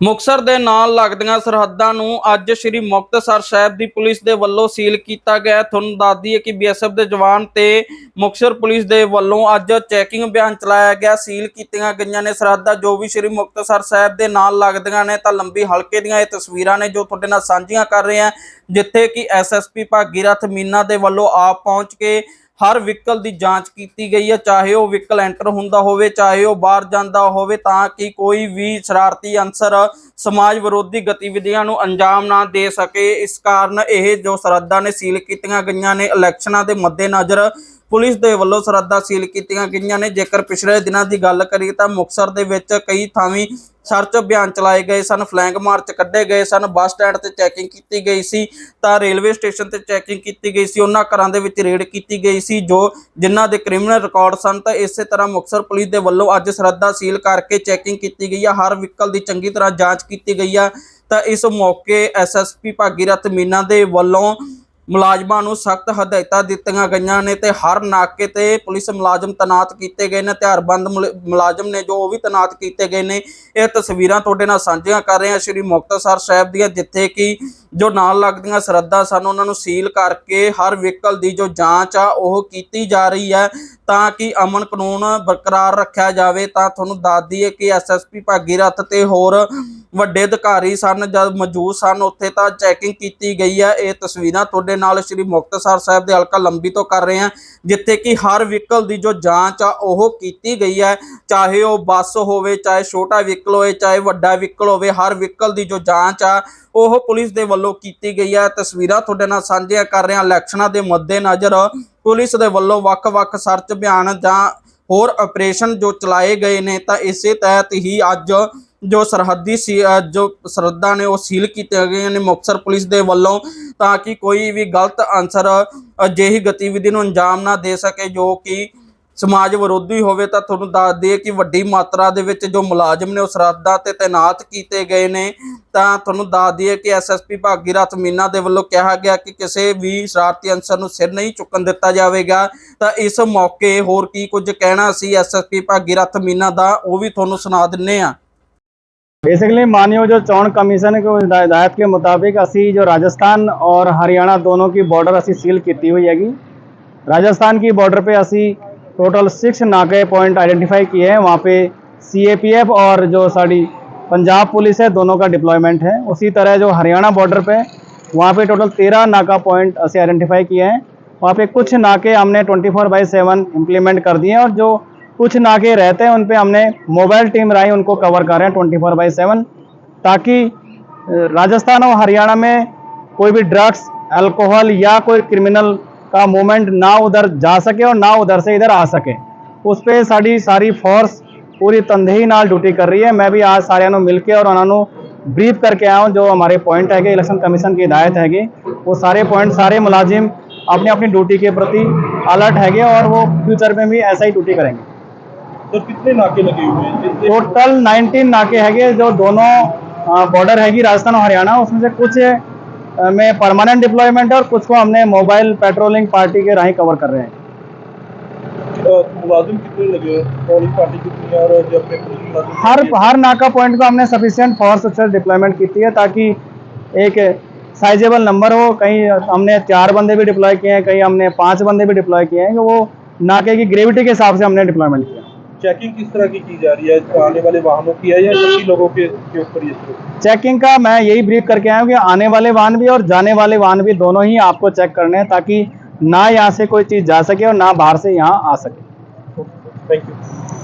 ਮੁਕਸਰ ਦੇ ਨਾਲ ਲੱਗਦੀਆਂ ਸਰਹੱਦਾਂ ਨੂੰ ਅੱਜ ਸ੍ਰੀ ਮੁਕਤਸਰ ਸਾਹਿਬ ਦੀ ਪੁਲਿਸ ਦੇ ਵੱਲੋਂ ਸੀਲ ਕੀਤਾ ਗਿਆ ਤੁਹਾਨੂੰ ਦੱਸਦੀ ਹੈ ਕਿ ਬੀਐਸਐਫ ਦੇ ਜਵਾਨ ਤੇ ਮੁਕਸਰ ਪੁਲਿਸ ਦੇ ਵੱਲੋਂ ਅੱਜ ਚੈਕਿੰਗ ਅਭਿਆਨ ਚਲਾਇਆ ਗਿਆ, ਸੀਲ ਕੀਤੀਆਂ ਗਈਆਂ ਨੇ ਸਰਹੱਦਾਂ, ਜੋ ਵੀ ਸ੍ਰੀ ਮੁਕਤਸਰ ਸਾਹਿਬ ਦੇ ਨਾਲ ਲੱਗਦੀਆਂ ਨੇ, ਤਾਂ ਲੰਬੀ ਹਲਕੇ ਦੀਆਂ ਇਹ ਤਸਵੀਰਾਂ ਨੇ ਜੋ ਤੁਹਾਡੇ ਨਾਲ ਸਾਂਝੀਆਂ ਕਰ ਰਹੇ ਹਾਂ, ਜਿੱਥੇ ਕਿ ਐਸਐਸਪੀ ਭਾਗੀਰਥ ਮੀਨਾ ਦੇ ਵੱਲੋਂ ਆਪ ਪਹੁੰਚ ਕੇ ਹਰ ਵਹੀਕਲ ਦੀ ਜਾਂਚ ਕੀਤੀ ਗਈ ਹੈ, ਚਾਹੇ ਉਹ ਵਹੀਕਲ ਐਂਟਰ ਹੁੰਦਾ ਹੋਵੇ, ਚਾਹੇ ਉਹ ਬਾਹਰ ਜਾਂਦਾ ਹੋਵੇ, ਤਾਂ ਕਿ ਕੋਈ ਵੀ ਸ਼ਰਾਰਤੀ ਅਨਸਰ ਸਮਾਜ ਵਿਰੋਧੀ ਗਤੀਵਿਧੀਆਂ ਨੂੰ ਅੰਜਾਮ ਨਾ ਦੇ ਸਕੇ। ਇਸ ਕਾਰਨ ਇਹ ਜੋ ਸਰਹੱਦਾਂ ਨੇ ਸੀਲ ਕੀਤੀਆਂ ਗਈਆਂ ਨੇ, ਇਲੈਕਸ਼ਨਾਂ ਦੇ ਮੱਦੇਨਜ਼ਰ ਪੁਲਿਸ ਦੇ ਵੱਲੋਂ ਸਰਹੱਦਾਂ ਸੀਲ ਕੀਤੀਆਂ ਗਈਆਂ ਨੇ। ਜੇਕਰ ਪਿਛਲੇ ਦਿਨਾਂ ਦੀ ਗੱਲ ਕਰੀਏ ਤਾਂ ਮੁਕਸਰ ਦੇ ਵਿੱਚ ਕਈ ਥਾਵੀਂ ਸਰਚ ਅਭਿਆਨ ਚਲਾਏ ਗਏ ਸਨ, ਫਲੈਂਗ ਮਾਰਚ ਕੱਢੇ ਗਏ ਸਨ, ਬੱਸ ਸਟੈਂਡ ਤੇ ਚੈਕਿੰਗ ਕੀਤੀ ਗਈ ਸੀ, ਤਾਂ ਰੇਲਵੇ ਸਟੇਸ਼ਨ ਤੇ ਚੈਕਿੰਗ ਕੀਤੀ ਗਈ ਸੀ, ਉਹਨਾਂ ਘਰਾਂ ਦੇ ਵਿੱਚ ਰੇਡ ਕੀਤੀ ਗਈ ਸੀ, ਜੋ ਜਿਨ੍ਹਾਂ ਦੇ ਕ੍ਰਿਮੀਨਲ ਰਿਕਾਰਡ ਸਨ, ਤਾਂ ਇਸੇ ਤਰ੍ਹਾਂ ਮੁਕਸਰ ਪੁਲਿਸ ਦੇ ਵੱਲੋਂ ਅੱਜ ਸਰਹੱਦਾਂ ਸੀਲ ਕਰਕੇ ਚੈਕਿੰਗ ਕੀਤੀ ਗਈ ਆ। ਹਰ ਵਹੀਕਲ ਦੀ ਚੰਗੀ ਤਰ੍ਹਾਂ ਜਾਂਚ ਕੀਤੀ ਗਈ ਆ। ਤਾਂ ਇਸ ਮੌਕੇ ਐਸਐਸਪੀ ਭਾਗੀਰਥ ਮੀਨਾ ਦੇ ਵੱਲੋਂ ਮੁਲਾਜ਼ਮਾਂ ਨੂੰ ਸਖਤ ਹਦਾਇਤਾਂ ਦਿੱਤੀਆਂ ਗਈਆਂ ਨੇ ਤੇ ਹਰ ਨਾਕੇ ਤੇ ਪੁਲਿਸ ਮੁਲਾਜ਼ਮ ਤੈਨਾਤ ਕੀਤੇ ਗਏ ਨੇ। ਹਥਿਆਰਬੰਦ ਮੁਲ- ਮੁਲਾਜ਼ਮ ਨੇ ਜੋ ਉਹ ਵੀ ਤੈਨਾਤ ਕੀਤੇ ਗਏ ਨੇ, ਇਹ ਤਸਵੀਰਾਂ ਤੁਹਾਡੇ ਨਾਲ ਸਾਂਝੀਆਂ ਕਰ ਰਹੇ ਹਾਂ। ਸ਼੍ਰੀ ਮੁਕਤਸਰ ਸਾਹਿਬ ਦੀਆਂ, ਜਿੱਥੇ ਕਿ ਜੋ ਨਾਲ ਲੱਗਦੀਆਂ ਸਰਹੱਦਾਂ ਸਨ, ਉਹਨਾਂ ਨੂੰ ਸੀਲ ਕਰਕੇ ਹਰ ਵਹੀਕਲ ਦੀ ਜੋ ਜਾਂਚ ਆ, ਉਹ ਕੀਤੀ ਜਾ ਰਹੀ ਹੈ ਤਾਂ ਕਿ ਅਮਨ ਕਾਨੂੰਨ ਬਰਕਰਾਰ ਰੱਖਿਆ ਜਾਵੇ। ਤਾਂ ਤੁਹਾਨੂੰ ਦੱਸ ਦਈਏ ਕਿ ਐਸਐਸਪੀ ਭਾਗੀਰਥ ਤੇ ਹੋਰ ਵੱਡੇ ਅਧਿਕਾਰੀ ਸਨ, ਜਦ ਮੌਜੂਦ ਸਨ, ਉੱਥੇ ਤਾਂ ਚੈਕਿੰਗ ਕੀਤੀ ਗਈ ਹੈ। ਇਹ ਤਸਵੀਰਾਂ ਤੁਹਾਡੇ ਨਾਲ ਸ਼੍ਰੀ ਮੁਕਤਸਰ ਸਾਹਿਬ ਦੇ ਹਲਕਾ ਲੰਬੀ ਤੋਂ ਕਰ ਰਹੇ ਹਾਂ, ਜਿੱਥੇ ਕਿ ਹਰ ਵਹੀਕਲ ਦੀ ਜੋ ਜਾਂਚ ਆ, ਉਹ ਕੀਤੀ ਗਈ ਹੈ। ਚਾਹੇ ਉਹ ਬੱਸ ਹੋਵੇ, ਚਾਹੇ ਛੋਟਾ ਵਹੀਕਲ ਹੋਵੇ, ਚਾਹੇ ਵੱਡਾ ਵਹੀਕਲ ਹੋਵੇ, ਹਰ ਵਹੀਕਲ ਦੀ ਜੋ ਜਾਂਚ ਆ ਉਹ ਪੁਲਿਸ ਦੇ ਵੱਲੋਂ ਕੀਤੀ ਗਈ ਹੈ ਤਸਵੀਰਾਂ ਤੁਹਾਡੇ ਨਾਲ ਸਾਂਝੀਆਂ ਕਰ ਰਹੇ। ਹਾਂ ਇਲੈਕਸ਼ਨਾਂ ਦੇ ਮੱਦੇਨਜ਼ਰ ਪੁਲਿਸ ਦੇ ਵੱਲੋਂ ਵੱਖ-ਵੱਖ ਸਰਚ ਅਭਿਆਨ ਜਾਂ ਹੋਰ ਆਪਰੇਸ਼ਨ ਜੋ ਚਲਾਏ ਗਏ ਨੇ, ਤਾਂ ਇਸੇ ਤਹਿਤ ਹੀ ਅੱਜ ਜੋ ਸਰਹੱਦੀ ਸੀ ਜੋ ਸਰਹੱਦਾਂ ਨੇ ਉਹ ਸੀਲ ਕੀਤੀਆਂ ਗਈਆਂ ਨੇ ਮੁਕਤਸਰ ਪੁਲਿਸ ਦੇ ਵੱਲੋਂ, ਤਾਂ ਕਿ ਕੋਈ ਵੀ ਗਲਤ ਅਨਸਰ ਅਜਿਹੀ ਗਤੀਵਿਧੀ ਨੂੰ ਅੰਜਾਮ ਨਾ ਦੇ ਸਕੇ, ਜੋ ਕਿ ਸਮਾਜ ਵਿਰੋਧੀ ਹੋਵੇ ਤਾਂ ਤੁਹਾਨੂੰ ਦੱਸ ਦਈਏ ਕਿ ਵੱਡੀ ਮਾਤਰਾ ਦੇ ਵਿੱਚ ਜੋ ਮੁਲਾਜ਼ਮ ਨੇ ਉਹ ਸਰਹੱਦਾਂ ਤੇ ਤਾਇਨਾਤ ਕੀਤੇ ਗਏ ਨੇ ਤਾਂ ਤੁਹਾਨੂੰ ਦੱਸ ਦਈਏ ਕਿ ਐਸਐਸਪੀ ਭਾਗੀਰਥ ਮੀਨਾ ਦੇ ਵੱਲੋਂ ਕਿਹਾ ਗਿਆ ਕਿ ਕਿਸੇ ਵੀ ਸ਼ਰਾਰਤੀ ਅਨਸਰ ਨੂੰ ਸਿਰ ਨਹੀਂ ਚੁੱਕਣ ਦਿੱਤਾ ਜਾਵੇਗਾ ਤਾਂ ਇਸ ਮੌਕੇ ਹੋਰ ਕੀ ਕੁਝ ਕਹਿਣਾ ਸੀ ਐਸਐਸਪੀ ਭਾਗੀਰਥ ਮੀਨਾ ਦਾ ਉਹ ਵੀ ਤੁਹਾਨੂੰ ਸੁਣਾ ਦਿੰਨੇ ਆ बेसिकली माननीय जो चौन कमीशन को हिदा- हिदायत के मुताबिक असी जो राजस्थान और हरियाणा दोनों की बॉर्डर असी सील की हुई हैगी राजस्थान की बॉर्डर पे असी टोटल सिक्स नाके पॉइंट आइडेंटिफाई किए हैं। वहाँ पे सीएपीएफ और जो साड़ी पंजाब पुलिस है, दोनों का डिप्लॉयमेंट है। उसी तरह जो हरियाणा बॉर्डर पे, वहाँ पे टोटल तेरह नाका पॉइंट असी आइडेंटिफाई किए हैं। वहाँ पे कुछ नाके हमने twenty four by seven implement कर दिए हैं और जो कुछ नाके रहते हैं, उन पर हमने मोबाइल टीम राई उनको कवर कर रहे हैं ट्वेंटी फोर बाई सेवन, ताकि राजस्थान और हरियाणा में कोई भी ड्रग्स अल्कोहल या कोई क्रिमिनल का मूवमेंट ना उधर जा सके और ना उधर से इधर आ सके। उस पर साड़ी सारी फोर्स पूरी ਤੰਦੇਹੀ ਨਾਲ ਡਿਊਟੀ ਕਰ ਰਹੀ ਹੈ ਮੈਂ ਵੀ ਆਜ ਸਾਰਿਆਂ ਨੂੰ ਮਿਲ ਕੇ ਔਰ ਉਹਨਾਂ ਨੂੰ ਬਰੀਫ ਕਰਕੇ ਆਇਆ ਹਾਂ ਜੋ ਹਮਾਰੇ ਪੁਆਇੰਟ ਹੈਗੇ ਇਲੈਕਸ਼ਨ ਕਮਿਸ਼ਨ ਦੀ ਹਦਾਇਤ ਹੈਗੀ ਉਹ ਸਾਰੇ ਪੁਆਇੰਟ ਸਾਰੇ ਮੁਲਾਜ਼ਮ अपनी ड्यूटी के प्रति अलर्ट है और वो फ्यूचर में भी ऐसा ही ड्यूटी करेंगे। तो कितने नाके लगे हुए हैं? टोटल 19 नाके है जो दोनों बॉर्डर हैगी राजस्थान और हरियाणा उसमें से कुछ में परमानेंट डिप्लॉयमेंट है और कुछ को हमने मोबाइल पेट्रोलिंग पार्टी के राही कवर कर रहे हैं। मुलाजिम कितने लगे पोलिंग पार्टी कितनी और जो अपने पुलिस मुलाजिम हर हर नाका पॉइंट को हमने सफिशियंट फोर्स से डिप्लॉयमेंट की है ताकि एक साइजेबल नंबर हो कहीं हमने चार बंदे भी डिप्लॉय किए हैं कहीं हमने पाँच बंदे भी डिप्लॉय किए हैं कि वो नाके की ग्रेविटी के हिसाब से हमने डिप्लॉयमेंट किया। चेकिंग किस तरह की की जा रही है? आने वाले वाहनों की है या सभी लोगों के के ऊपर ये चेकिंग का मैं यही ब्रीफ करके आया हूँ कि आने वाले वाहन भी और जाने वाले वाहन भी दोनों ही आपको चेक करने हैं ताकि ना यहाँ से कोई चीज़ जा सके और ना बाहर से यहाँ आ सके। Thank you